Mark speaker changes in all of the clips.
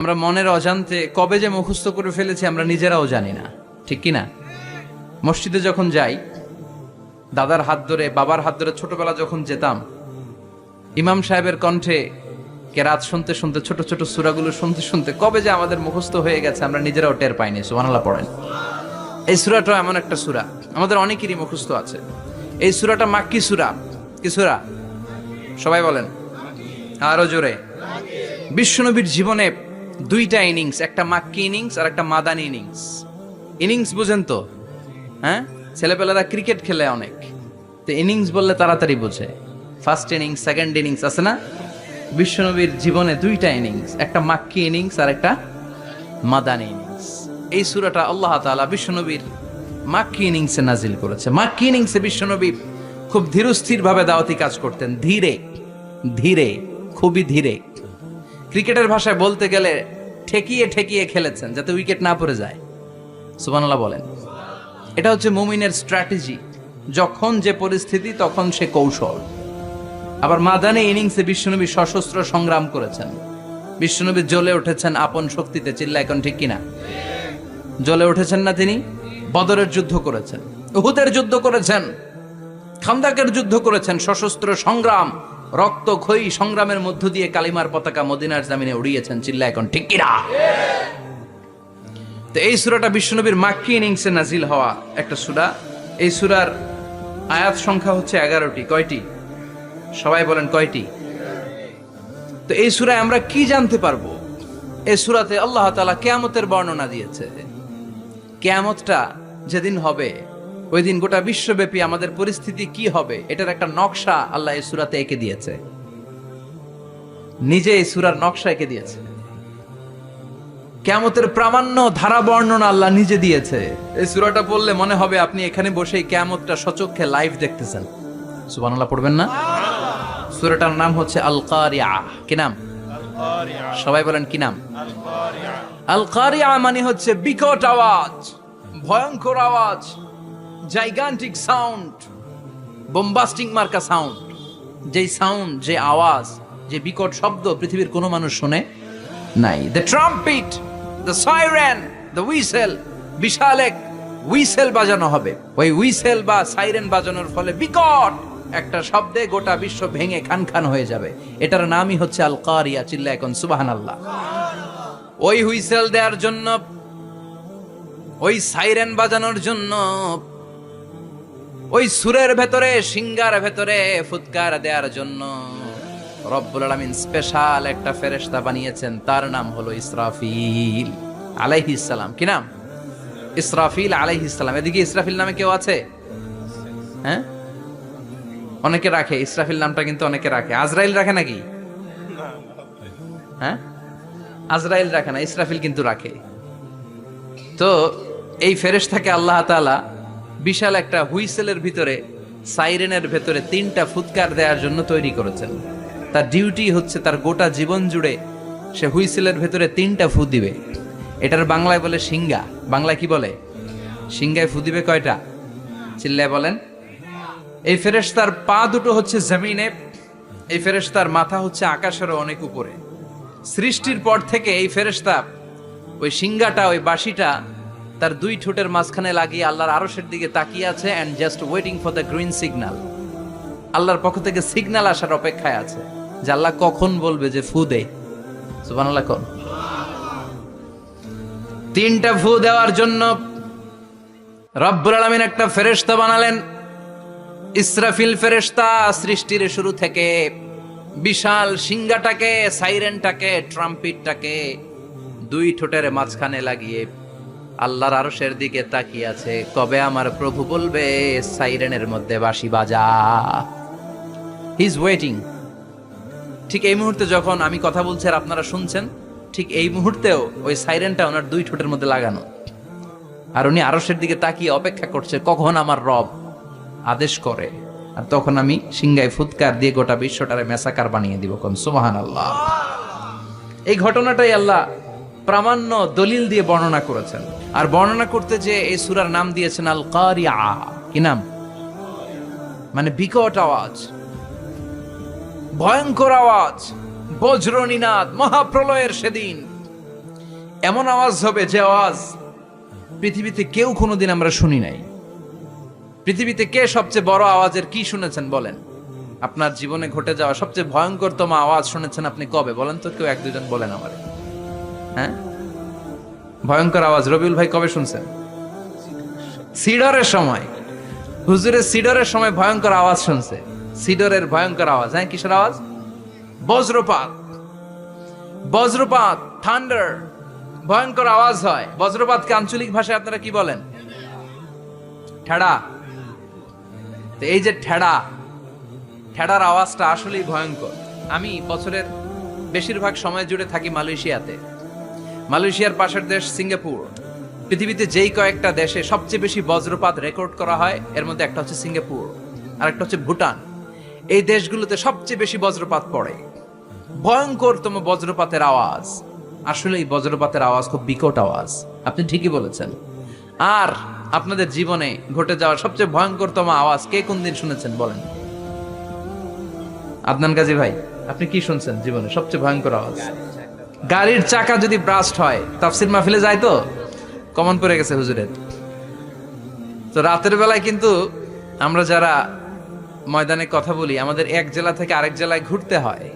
Speaker 1: আমরা মনের অজান্তে কবে যে মুখস্থ করে ফেলেছি আমরা নিজেরাও জানি না। ঠিক কি না মসজিদে যখন যাই, দাদার হাত ধরে, বাবার হাত ধরে ছোটবেলা যখন যেতাম, ইমাম সাহেবের কণ্ঠে কে রাত শুনতে শুনতে, ছোট ছোট সুরাগুলো শুনতে শুনতে কবে যে আমাদের মুখস্থ হয়ে গেছে আমরা নিজেরাও টের পাইনি, সুবহানাল্লাহ পড়েন। এই সুরাটা এমন একটা সুরা, আমাদের অনেকেরই মুখস্থ আছে। এই সুরাটা মাক্কি সুরা, কি সুরা? সবাই বলেন। আরও জোরে। বিশ্বনবীর জীবনে দুইটা ইনিংস একটা মাক্কি ইনিংস আর একটা মাদানি ইনিংস ইনিংস বুঝেন তো? হ্যাঁ? ছেলেপেলেরা ক্রিকেট খেলে অনেক। তো ইনিংস বললে তাড়াতাড়ি বোঝে। ফার্স্ট ইনিংস সেকেন্ড ইনিংস আছে না? বিশ্বনবীর জীবনে দুইটা ইনিংস একটা মাক্কি ইনিংস আর একটা মাদানি ইনিংস এই সুরাটা আল্লাহ তাআলা বিশ্বনবীর মাক্কি ইনিংসে নাজিল করেছে। মাক্কি ইনিংসে বিশ্বনবী খুব ধীরস্থির ভাবে দাওয়াতি কাজ করতেন। ধীরে ধীরে, খুবই ধীরে। ক্রিকেটের ভাষায় বলতে গেলে ঠেকিয়ে ঠেকিয়ে খেলেছেন, যাতে উইকেট না পড়ে যায়। সুবহানাল্লাহ বলেন। এটা হচ্ছে মুমিনের স্ট্র্যাটেজি। যখন যে পরিস্থিতি, তখন সে কৌশল। আবার মাদানে ইনিংসে বিশ্বনবী সশস্ত্র সংগ্রাম করেছেন। বিশ্বনবী জ্বলে উঠেছেন আপন শক্তিতে চিল্লা এখন ঠিক কিনা? জ্বলে উঠেছেন না তিনি? বদরের যুদ্ধ করেছেন। উহুদের যুদ্ধ করেছেন। খান্দাকের যুদ্ধ করেছেন। সশস্ত্র সংগ্রাম। রক্ত ক্ষয়ী সংগ্রামের মধ্য দিয়ে কালিমার পতাকা মদিনার জামিনে উড়িয়েছেন চিল্লা এখন ঠিক কিনা? তো এই সুরাটা বিশ্বনবীর মাক্কি ইনিংসে নাজিল হওয়া একটা সুরা। এই সুরার আয়াত সংখ্যা হচ্ছে এগারোটি। কয়টি? সবাই বলেন কয়টি? তো এই সুরায় আমরা কি জানতে পারব? এই সুরাতে আল্লাহ তাআলা কেয়ামতের বর্ণনা দিয়েছে। কেয়ামতটা যেদিন হবে ওই দিন গোটা বিশ্বব্যাপী আমাদের পরিস্থিতি কি হবে, এটার একটা নকশা আল্লাহ এই সুরাতে এঁকে দিয়েছে। নিজে এই সুরার নকশা এঁকে দিয়েছে। কেয়ামতের প্রামাণ্য ধারা বর্ণনা আল্লাহ নিজে দিয়েছে। এই সুরাটা পড়লে মনে হবে আপনি এখানে বসেই কেয়ামতটা সচক্ষে লাইভ দেখতেছেন। সুবহানাল্লাহ পড়বেন না? সুরাটার নাম হচ্ছে আল কারিয়া কি নাম? সবাই বলেন কি নাম? আল কারিয়া মানে হচ্ছে বিকট আওয়াজ, ভয়ঙ্কর আওয়াজ। জাইগান্টিক সাউন্ড বোম্বাস্টিং মার্কা সাউন্ড যেই সাউন্ড যে আওয়াজ, যে বিকট শব্দ পৃথিবীর কোনো মানুষ শুনে নাই। The trumpet the siren the whistle বিশাল এক উইসেল বাজানো হবে। ওই উইসেল বা সাইরেন বাজানোর ফলে বিকট একটা শব্দে গোটা বিশ্ব ভেঙে খান খান হয়ে যাবে। এটার নামই হচ্ছে আল কারিয়া চিল্লা এখন সুবাহান আল্লাহ ওই হুইসেল দেওয়ার জন্য, ওই সাইরেন বাজানোর জন্য ওই সুরের ভেতরে, সিঙ্গার ভেতরে ফুৎকার দেওয়ার জন্য রব্বুল আলামিন স্পেশাল একটা ফেরেশতা বানিয়েছেন। তার নাম হলো ইসরাফিল আলাইহিস সালাম। কি নাম? ইসরাফিল আলাইহিস সালাম। এদিকে ইসরাফিল নামে কেউ আছে? হ্যাঁ? অনেকে রাখে, ইসরাফিল নামটা কিন্তু অনেকে রাখে। আজরাইল রাখে নাকি? হ্যাঁ? আজরাইল রাখে না, ইসরাফিল কিন্তু রাখে। তো এই ফেরেশতাকে আল্লাহ তাআলা বিশাল একটা হুইসেলের ভিতরে, সাইরেনের ভেতরে তিনটা ফুৎকার দেওয়ার জন্য তৈরি করেছেন। তার ডিউটি হচ্ছে তার গোটা জীবন জুড়ে সে হুইসেলের ভেতরে তিনটা ফু দিবে। এটার বাংলায় বলে সিঙ্গা বাংলায় কি বলে? সিঙ্গায় ফু দিবে কয়টা? চিল্লায় বলেন। এই ফেরেশতার পা দুটো হচ্ছে জমিনে, এই ফেরেশতার মাথা হচ্ছে আকাশেরও অনেক উপরে। সৃষ্টির পর থেকে এই ফেরেশতা ওই সিঙ্গাটা ওই বাঁশিটা তার দুই ঠোঁটের মাঝখানে লাগিয়ে আল্লাহর আরশের দিকে তাকিয়ে আছে and just waiting for the green signal আল্লাহর পক্ষ থেকে সিগনাল আসার অপেক্ষায় আছে, যে আল্লাহ কখন বলবে যে ফু দে। কোন। তিনটা ফু দেওয়ার জন্য রব্বুল আলমিন একটা ফেরেশতা বানালেন। ইসরাফিল ফেরেশতা সৃষ্টির শুরু থেকে বিশাল সিঙ্গাটাকে সাইরেনটাকে, ট্রাম্পিটটাকে দুই ঠোঁটের মাঝখানে লাগিয়ে আল্লাহর আরশের দিকে তাকিয়ে আছে। কবে আমার প্রভু বলবে, সাইরেনের মধ্যে বাঁশি বাজা। ইজ ওয়েটিং ঠিক এই মুহূর্তে যখন আমি কথা বলছি আর আপনারা শুনছেন, ঠিক এই মুহূর্তেও ওই সাইরেনটা ওনার দুই ঠোঁটের মধ্যে লাগানো। আর উনি আরশের দিকে তাকিয়ে অপেক্ষা করছে, কখন আমার রব আদেশ করে। আর তখন আমি সিংগায় ফুৎকার দিয়ে গোটা বিশ্বটারে মেসাকার বানিয়ে দিব কোন। সুমাহান আল্লাহ এই ঘটনাটাই আল্লাহ প্রামাণ্য দলিল দিয়ে বর্ণনা করেছেন। আর বর্ণনা করতে যে এই সুরার নাম দিয়েছেন আল কি নাম? মানে বিকট আওয়াজ। ভয়ঙ্কর আওয়াজ। বজ্রনীনাদ, মহাপ্রলয়ের সেদিন। এমন আওয়াজ হবে যে আওয়াজ পৃথিবীতে কেউ কোনোদিন আমরা শুনি নাই। পৃথিবীতে কে সবচেয়ে বড় আওয়াজের কি শুনেছেন বলেন? আপনার জীবনে ঘটে যাওয়া সবচেয়ে ভয়ঙ্করতম আওয়াজ শুনেছেন আপনি কবে? বলেন তো কেউ এক দুজন বলেন আমার। হ্যাঁ? ভয়ঙ্কর আওয়াজ। রবিউল ভাই কবে শুনছেন? সিডরের সময়। হুজুরের সিডরের সময় ভয়ঙ্কর আওয়াজ শুনছে। সিডরের ভয়ঙ্কর আওয়াজ। হ্যাঁ কিসের আওয়াজ? বজ্রপাত। বজ্রপাত থান্ডার ভয়ঙ্কর আওয়াজ হয়। বজ্রপাতকে আঞ্চলিক ভাষায় আপনারা কি বলেন? ঠেড়া। তো এই যে ঠেড়া, ঠেড়ার আওয়াজটা আসলেই ভয়ঙ্কর। আমি বছরের বেশিরভাগ সময় জুড়ে থাকি মালয়েশিয়াতে। মালয়েশিয়ার পাশের দেশ সিঙ্গাপুর। পৃথিবীতে যেই কয়েকটা দেশে সবচেয়ে বেশি বজ্রপাত রেকর্ড করা হয়, এর মধ্যে একটা হচ্ছে সিঙ্গাপুর আর একটা হচ্ছে ভুটান। এই দেশগুলোতে সবচেয়ে বেশি বজ্রপাত পড়ে। ভয়ঙ্করতম বজ্রপাতের আওয়াজ। আসলে এই বজ্রপাতের আওয়াজ খুব বিকট আওয়াজ, আপনি ঠিকই বলেছেন। আর আপনাদের জীবনে ঘটে যাওয়া সবচেয়ে ভয়ঙ্করতম আওয়াজ কে কোন দিন শুনেছেন বলেন? আদনান গাজী ভাই, আপনি কি শুনছেন জীবনে সবচেয়ে ভয়ঙ্কর আওয়াজ? গাড়ির চাকা যদি ব্রাস্ট হয়, তাফসির মাহফিলে যায় তো? কমন পড়ে গেছে হুজুরের। তো রাতের বেলায় কিন্তু আমরা যারা ময়দানে কথা বলি, আমাদের এক জেলা থেকে আরেক জেলায় ঘুরতে হয়।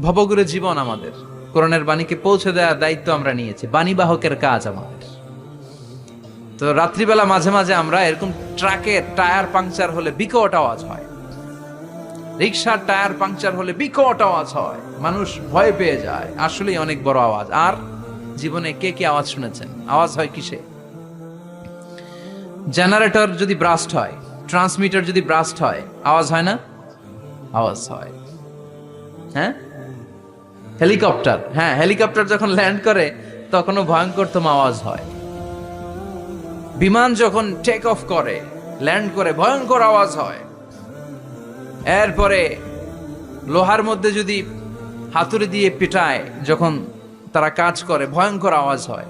Speaker 1: ভবগুরে জীবন আমাদের। কোরআনের বাণীকে পৌঁছে দেওয়ার দায়িত্ব আমরা নিয়েছি। বাণীবাহকের কাজ আমাদের। তো রাত্রিবেলা মাঝে মাঝে আমরা এরকম ট্রাকের টায়ার পাংচার হলে বিকট আওয়াজ হয়। রিক্সার টায়ার পাংচার হলে বিকট আওয়াজ হয়। মানুষ ভয় পেয়ে যায়। আসলে অনেক বড় আওয়াজ। আর জীবনে কে কে আওয়াজ শুনেছেন? আওয়াজ হয় কিসে? জেনারেটর যদি ব্রাস্ট হয়, ট্রান্সমিটার যদি ব্রাস্ট হয়, আওয়াজ হয় না? আওয়াজ হয়। হ্যাঁ? হেলিকপ্টার। হ্যাঁ হেলিকপ্টার যখন ল্যান্ড করে, তখনও ভয়ঙ্করতম আওয়াজ হয়। বিমান যখন টেক অফ করে, ল্যান্ড করে, ভয়ঙ্কর আওয়াজ হয়। এরপরে লোহার মধ্যে যদি হাতুড়ি দিয়ে পিটায়, যখন তারা কাজ করে, ভয়ঙ্কর আওয়াজ হয়।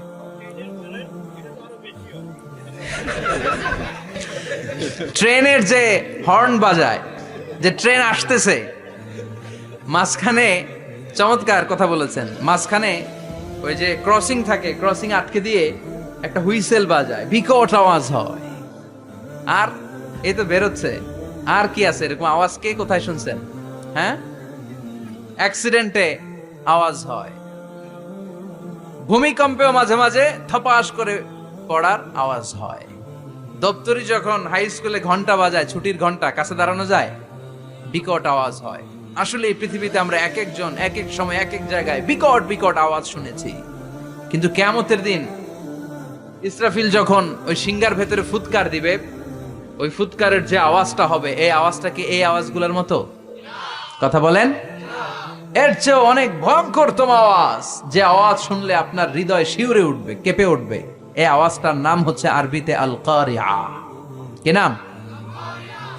Speaker 1: ট্রেনের যে হর্ন বাজায়, যে ট্রেন আসতেছে, মাঝখানে চমৎকার কথা বলেছেন, মাঝখানে ওই যে ক্রসিং থাকে, ক্রসিং আটকে দিয়ে একটা হুইসেল বাজায়, বিকট আওয়াজ হয়। আর এ তো বেরোচ্ছে। আর কি আছে? এরকম আওয়াজ কে কোথায় শুনছেন? হ্যাঁ? অ্যাক্সিডেন্টে আওয়াজ হয়। ভূমিকম্পেও মাঝে মাঝে থপাস করে পড়ার আওয়াজ হয়। দপ্তরি যখন হাই স্কুলে ঘণ্টা বাজায়, ছুটির ঘণ্টা, কাছে দাঁড়ানো যায়, বিকট আওয়াজ হয়। আসলে এই পৃথিবীতে আমরা এক একজন, এক এক সময়, এক এক জায়গায় বিকট বিকট আওয়াজ শুনেছি। কিন্তু কেমতের দিন ইসরাফিল যখন ওই সিঙ্গার ভেতরে ফুৎকার দিবে ওই ফুৎকারের যে আওয়াজটা হবে, এই আওয়াজটা কি এই আওয়াজগুলোর মতো? কথা বলেন? এর চেয়ে অনেক ভয়ঙ্করতম আওয়াজ। যে আওয়াজ শুনলে আপনার হৃদয় শিউরে উঠবে, কেঁপে উঠবে। এই আওয়াজটার নাম হচ্ছে আরবিতে আল কারিয়া কি নাম?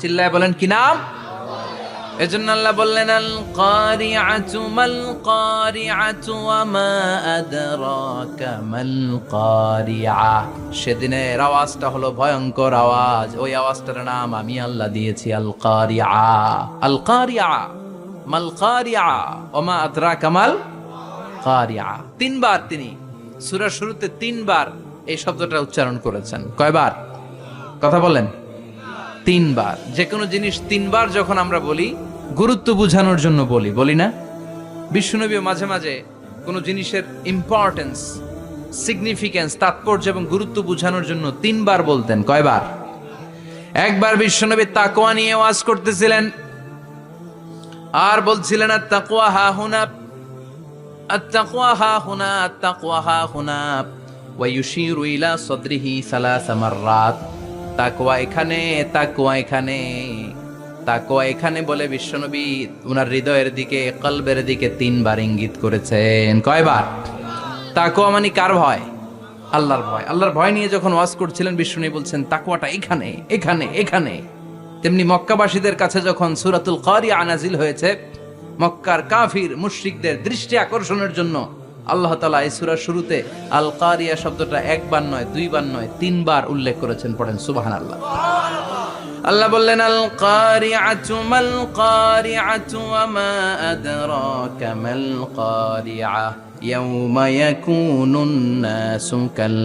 Speaker 1: চিল্লায় বলেন, কি নাম? এজন্য আল্লাহ বললেন আল কারিআতু মাল কারিআতু ওয়া মা আদরাকা মাল কারিআ সেদিনের আওয়াজটা হলো ভয়ঙ্কর আওয়াজ। ওই আওয়াজটার নাম আমি আল্লাহ দিয়েছি আল কারিআ আল কারিআ মাল কারিআ ওয়া মা আদরাকা মাল কারিআ তিনবার তিনি সূরার শুরুতে তিনবার এই শব্দটা উচ্চারণ করেছেন। কয়বার? কথা বলেন। তিনবার যে কোনো জিনিস তিনবার যখন আমরা বলি গুরুত্ব বোঝানোর জন্য বলি বলি না বিশ্বনবীও মাঝে মাঝে কোনো জিনিসের ইম্পর্টেন্স সিগনিফিকেন্স তাৎপর্য এবং গুরুত্ব বোঝানোর জন্য তিনবার বলতেন কয়বার একবার বিশ্বনবী তাকোয়া নিয়ে ওয়াজ করতেছিলেন আর বলছিলেন আর তাকোয়া হা হুনা التقوى ها هنا التقوى ها هنا ويشير إلى صدره ثلاث مرات তাকওয়া এখানে তাকওয়া এখানে। তাকওয়া এখানে বলে বিশ্বনবী উনার হৃদয়ের দিকে, কলবের দিকে তিনবার ইঙ্গিত করেছেন। কয়বার? তাকওয়া মানে কার ভয়? আল্লাহর ভয়। আল্লাহর ভয় নিয়ে যখন ওয়াজ করছিলেন, বিশ্বনবী বলছেন, তাকওয়াটা এখানে এখানে এখানে। তেমনি মক্কাবাসীদের কাছে যখন সূরাতুল কারিয়া নাজিল হয়েছে, মক্কার কাফির, মুশরিকদের দৃষ্টি আকর্ষণের জন্য আল্লাহ তালা এই সুরার শুরুতে আল কারিয়া শব্দটা একবার নয়, দুইবার নয়, তিনবার উল্লেখ করেছেন, পড়েন সুবাহান আল্লাহ আল্লাহ বললেন আল কারিআতু মাল মাল কারিআ ইয়াউমা ইয়াকুনুন নাসু কাল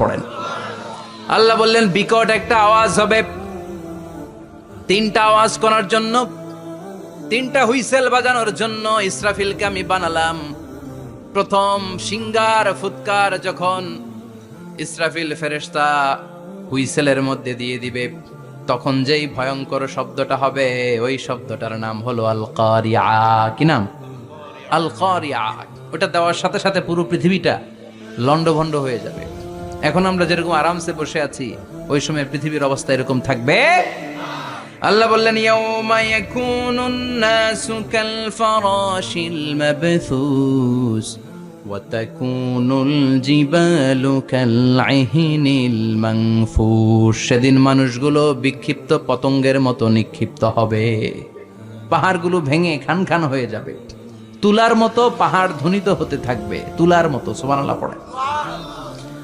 Speaker 1: পড়েন। আল্লাহ বললেন, বিকট একটা আওয়াজ হবে। তিনটা আওয়াজ করার জন্য, তিনটা হুইসেল বাজানোর জন্য ইসরাফিলকে আমি বানালাম। প্রথম সিঙ্গার, ফুৎকার যখন ইসরাফিল ফেরেশতা হুইসেলের মধ্যে দিয়ে দিবে, তখন যেই ভয়ঙ্কর শব্দটা হবে, ওই শব্দটার নাম হলো আল কারিয়া কি নাম? আল কারিয়া ওটা দেওয়ার সাথে সাথে পুরো পৃথিবীটা লন্ডভন্ড হয়ে যাবে। এখন আমরা যেরকম আরামসে বসে আছি, ওই সময় পৃথিবীর অবস্থা এরকম থাকবে। আল্লাহ বললেন সেদিন মানুষগুলো বিক্ষিপ্ত পতঙ্গের মতো নিক্ষিপ্ত হবে। পাহাড়গুলো ভেঙে খান খান হয়ে যাবে। তুলার মতো পাহাড় ধ্বনিত হতে থাকবে। তুলার মতো, সুবহানাল্লাহ পড়ে।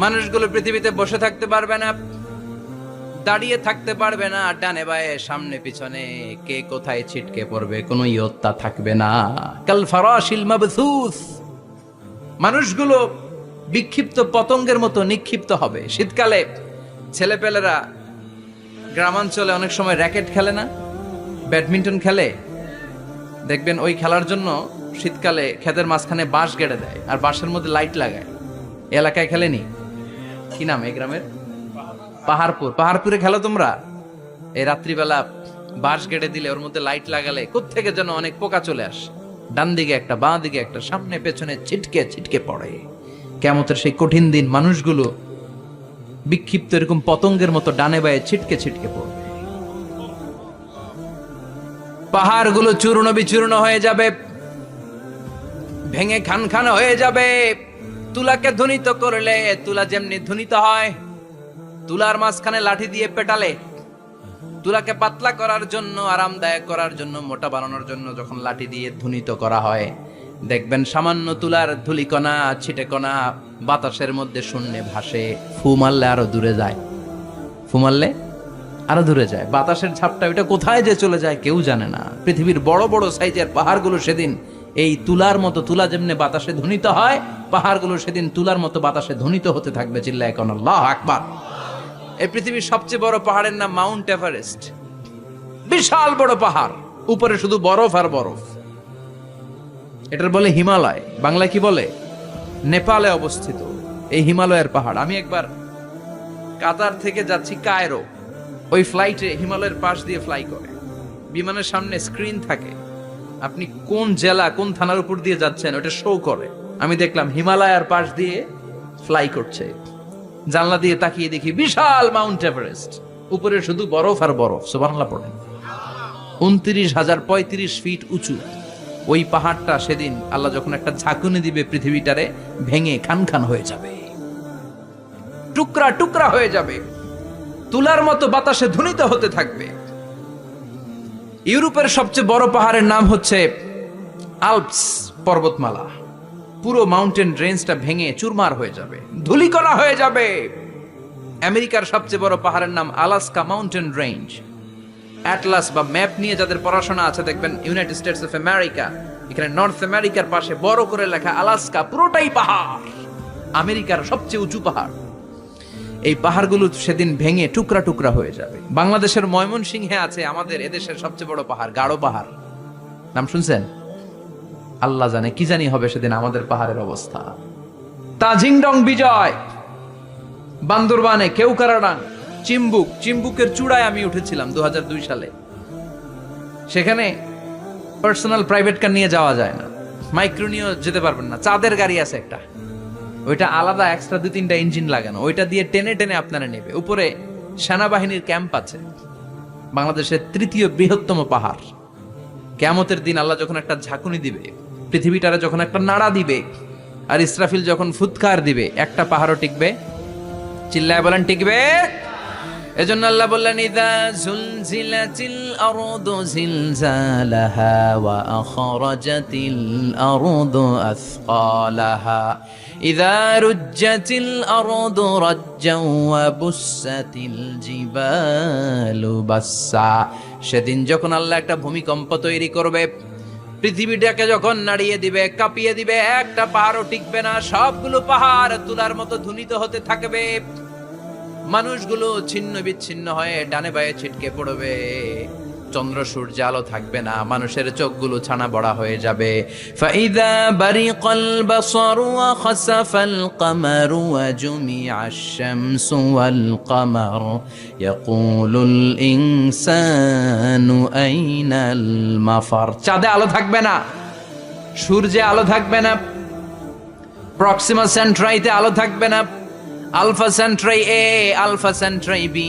Speaker 1: মানুষগুলো পৃথিবীতে বসে থাকতে পারবে না, দাঁড়িয়ে থাকতে পারবে না ডানে বায়ে, সামনে পিছনে, কে কোথায় ছিটকে পড়বে, কোনো ইয়ত্তা থাকবে না। কাল ফারাশিল মাবথুস মানুষগুলো বিক্ষিপ্ত পতঙ্গের মতো নিক্ষিপ্ত হবে। শীতকালে ছেলেপেলেরা গ্রামাঞ্চলে অনেক সময় র্যাকেট খেলে না, ব্যাডমিন্টন খেলে। দেখবেন ওই খেলার জন্য শীতকালে ক্ষেতের মাঝখানে বাঁশ গেড়ে দেয়, আর বাঁশের মধ্যে লাইট লাগায়। এলাকায় খেলেনি? কি নাম এই গ্রামের? পাহাড়পুর। পাহাড়পুরে খেলো তোমরা? এই রাত্রিবেলা বাঁশ গেড়ে দিলে ওর মধ্যে লাইট লাগালে কোত্থেকে যেন অনেক পোকা চলে আসে। ডান দিকে একটা, বাঁ দিকে একটা, সামনে পেছনে ছিটকে ছিটকে পড়ে। কেমতের সেই কঠিন দিন মানুষগুলো বিক্ষিপ্ত এরকম পতঙ্গের মতো ডানে বায়ে ছিটকে ছিটকে পড়বে। পাহাড়গুলো চূর্ণ বিচূর্ণ হয়ে যাবে। ভেঙে খান খান হয়ে যাবে। তুলাকে ধ্বনিত করলে তুলা যেমনি ধ্বনিত হয়, তুলার মাঝখানে লাঠি দিয়ে পেটালে তুলাকে পাতলা করার জন্য, আরামদায়ক করার জন্য, মোটা বানানোর জন্য যখন লাঠি দিয়ে ধ্বনিত করা হয়, দেখবেন সামান্য তুলার ধুলিকণা, ছিটেকণা বাতাসের মধ্যে শূন্যে ভাসে, ফু মারলে আরও দূরে যায়। ফু মারলে আরও দূরে যায়। বাতাসের ঝাপটা ওইটা কোথায় যে চলে যায় কেউ জানে না। পৃথিবীর বড় বড় সাইজের পাহাড়গুলো সেদিন এই তুলার মতো তুলা যেমনি বাতাসে ধ্বনিত হয়, পাহাড়গুলো সেদিন তুলার মতো বাতাসে ধ্বনিত হতে থাকবে চিল্লা এখন আল্লাহ আকবার। এই পৃথিবীর সবচেয়ে বড় পাহাড়ের নাম মাউন্ট এভারেস্ট। বিশাল বড় পাহাড়, উপরে শুধু বরফ আর বরফ। এটার বলে হিমালয়, বাংলায় কি বলে? নেপালে অবস্থিত, এই হিমালয়ের পাহাড়। আমি একবার কাতার থেকে যাচ্ছি কায়রো, ওই ফ্লাইটে হিমালয়ের পাশ দিয়ে ফ্লাই করে। বিমানের সামনে স্ক্রিন থাকে। আপনি কোন জেলা, কোন থানার উপর দিয়ে যাচ্ছেন, ওটা শো করে। আমি দেখলাম হিমালয়ার পাশ দিয়ে ফ্লাই করছে। জানলা দিয়ে তাকিয়ে দেখি বিশাল মাউন্ট এভারেস্ট। উপরে শুধু বরফ আর বরফ, সুবহানাল্লাহ পড়েন উনত্রিশ হাজার পঁয়ত্রিশ ফিট উঁচু। ওই পাহাড়টা সেদিন আল্লাহ যখন একটা ঝাঁকুনি দিবে পৃথিবীটারে, ভেঙে খান খান হয়ে যাবে। টুকরা টুকরা হয়ে যাবে। তুলার মতো বাতাসে ধ্বনিত হতে থাকবে। ইউরোপের সবচেয়ে বড় পাহাড়ের নাম হচ্ছে আলপস পর্বতমালা। পুরো মাউন্টেন রেঞ্জটা ভেঙে চুরমার হয়ে যাবে, ধুলিকণা হয়ে যাবে। আমেরিকার সবচেয়ে বড় পাহাড়ের নাম আলাস্কা মাউন্টেন রেঞ্জ অ্যাটলাস বা ম্যাপ নিয়ে যাদের পড়াশোনা আছে, দেখবেন ইউনাইটেড স্টেটস অফ আমেরিকা, এখানে নর্থ আমেরিকার পাশে বড় করে লেখা আলাস্কা, পুরোটাই পাহাড়। আমেরিকার সবচেয়ে উঁচু পাহাড়। এই পাহাড়গুলো সেদিন ভেঙে টুকরা টুকরা হয়ে যাবে। বাংলাদেশের ময়মনসিংহে আছে আমাদের এদেশের সবচেয়ে বড় পাহাড়, গাঢ় পাহাড়। নাম শুনছেন? আল্লাহ জানে কি জানি হবে সেদিন আমাদের পাহাড়ের অবস্থা। তাজিংডং বিজয়! বান্দরবানে কেউ কেউকারাডাং চিম্বুক। চিম্বুকের চূড়ায় আমি উঠেছিলাম দু হাজার দুই সালে। সেখানে পার্সোনাল প্রাইভেট কার নিয়ে যাওয়া যায় না। মাইক্রো নিয়েও যেতে পারবেন না। চাঁদের গাড়ি আছে একটা। ওইটা আলাদা এক্সট্রা দু তিনটা ইঞ্জিন লাগানো। ওইটা দিয়ে টেনে টেনে আপনারা নেবে। উপরে সেনাবাহিনীর ক্যাম্প আছে। বাংলাদেশের তৃতীয় বৃহত্তম পাহাড়। কেয়ামতের দিন আল্লাহ যখন একটা ঝাঁকুনি দিবে, পৃথিবীটারে যখন একটা নাড়া দিবে, আর ইসরাফিল যখন ফুৎকার দিবে, একটা পাহাড়ও টিকবে। চিল্লায় বলেন, টিকবে। এজন্য আল্লাহ বললেন, ইদা জুলজিলাতিল আরদু জিলজালাহা ওয়া আখরাজাতিল আরদু আসকালাহা। রুজ্জাতিল আরদু রাজ্জাও ওয়া বুসাতিল জিবালু বাসসা সেদিন যখন আল্লাহ একটা ভূমিকম্প তৈরি করবে, পৃথিবীটাকে যখন নাড়িয়ে দিবে, কাঁপিয়ে দিবে, একটা পাহাড়ও টিকবে না, সবগুলো পাহাড় তুলার মতো ধুনিত হতে থাকবে। মানুষগুলো ছিন্ন বিচ্ছিন্ন হয়ে ডানে বায়ে ছিটকে পড়বে। চন্দ্র সূর্য আলো থাকবে না, মানুষের চোখগুলো ছানা বড়া হয়ে যাবে। ফাইদা বারিকাল বাসারু ওয়া খাসাফাল কামারু ওয়া জুমিআশ শামসু ওয়াল কামার। ইয়াকুলুল ইনসানু আইনাল মাফার। চাঁদে আলো থাকবে না, সূর্যে আলো থাকবে না, প্রক্সিমা সেন্ট্রাইতে আলো থাকবে না, alpha Centauri A, alpha Centauri B.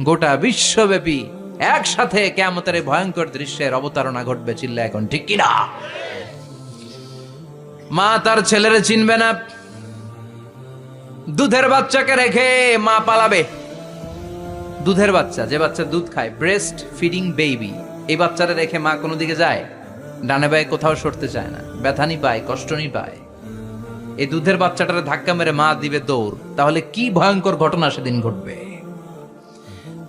Speaker 1: গোটা বিশ্বব্যাপী একসাথে কেমতের ভয়ঙ্কর দৃশ্যের অবতারণা ঘটবে চিল্লা এখন, ঠিক কিনা? মা তার ছেলেরে চিনবে না। দুধের বাচ্চাকে রেখে মা পালাবে। দুধের বাচ্চা, যে বাচ্চা দুধ খায় ব্রেস্ট ফিডিং বেবি এই বাচ্চাটা রেখে মা কোনো দিকে যায়? ডানে বায়ে কোথাও সরতে চায় না ব্যথানি পায় কষ্টনি পায় এই দুধের বাচ্চাটারে ধাক্কা মেরে মা দিবে দৌড়। তাহলে কি ভয়ঙ্কর ঘটনা সেদিন ঘটবে?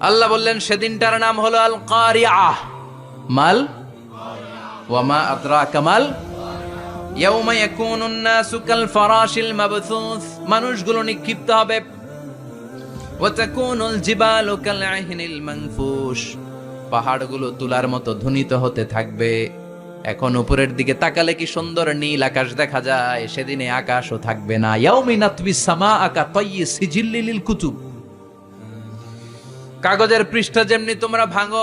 Speaker 1: আল্লাহ বললেন, সেদিনটার নাম হলো আল কারিয়া মাল? ওয়ামা আদ্রা কামাল ইয়াউমা মানুষগুলো নিক্ষিপ্ত হবে। পাহাড়গুলো তুলার মতো ধ্বনিত হতে থাকবে। এখন উপরের দিকে তাকালে কি সুন্দর নীল আকাশ দেখা যায়? সেদিনে আকাশও থাকবে না। ইয়াউমিনাতবি সামা আকা তাইয়ি সিজিল্লিল কুতুব। কাগজের পৃষ্ঠ যেমনি তোমরা ভাঙো,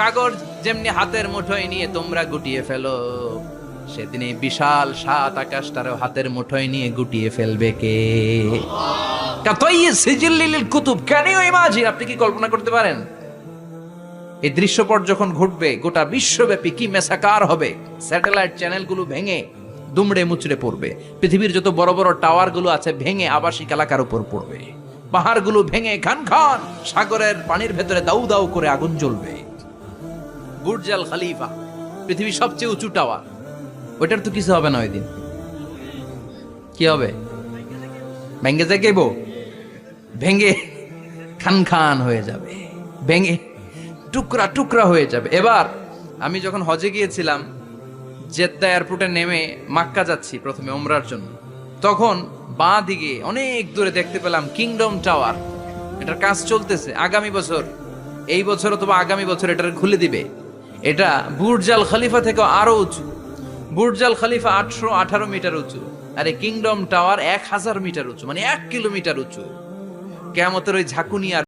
Speaker 1: কাগজ যেমনি হাতের মুঠোয় নিয়ে তোমরা গুটিয়ে ফেলো সেদিন এই বিশাল সাত আকাশটারও হাতের মুঠোয় নিয়ে গুটিয়ে ফেলবে কে? কুতুব ক্যান ইউ ইমাজিন আপনি কি কল্পনা করতে পারেন? এই দৃশ্যপট যখন ঘটবে, গোটা বিশ্বব্যাপী কি মেসাকার হবে? স্যাটেলাইট চ্যানেলগুলো ভেঙে দুমড়ে মুচড়ে পড়বে। পৃথিবীর যত বড় বড় টাওয়ারগুলো আছে, ভেঙে আবাসিক এলাকার উপর পড়বে। পাহাড়গুলো ভেঙে খান খান সাগরের পানির ভেতরে দাউ দাউ করে আগুন জ্বলবে। বুর্জাল খালিফা, পৃথিবীর সবচেয়ে উঁচু টাওয়ার। ওইটার তো কিছু হবে না ওই দিন। কি হবে? ভেঙে যাইব ভেঙে খান খান হয়ে যাবে। ভেঙে টুকরা টুকরা হয়ে যাবে। এবার আমি যখন হজে গিয়েছিলাম, জেদ্দা এয়ারপোর্টে নেমে মাক্কা যাচ্ছি প্রথমে ওমরার জন্য। তখন বাঁ দিকে অনেক দূরে দেখতে পেলাম কিংডম টাওয়ার এটার কাজ চলতেছে আগামী বছর। এই বছর অথবা আগামী বছর এটার খুলে দিবে। এটা বুর্জাল খলিফা থেকে আরও উঁচু। বুর্জাল খলিফা আটশো আঠারো মিটার উঁচু। আরে কিংডম টাওয়ার এক হাজার মিটার উঁচু মানে এক কিলোমিটার উঁচু। কেমতের ওই ঝাঁকুনি আর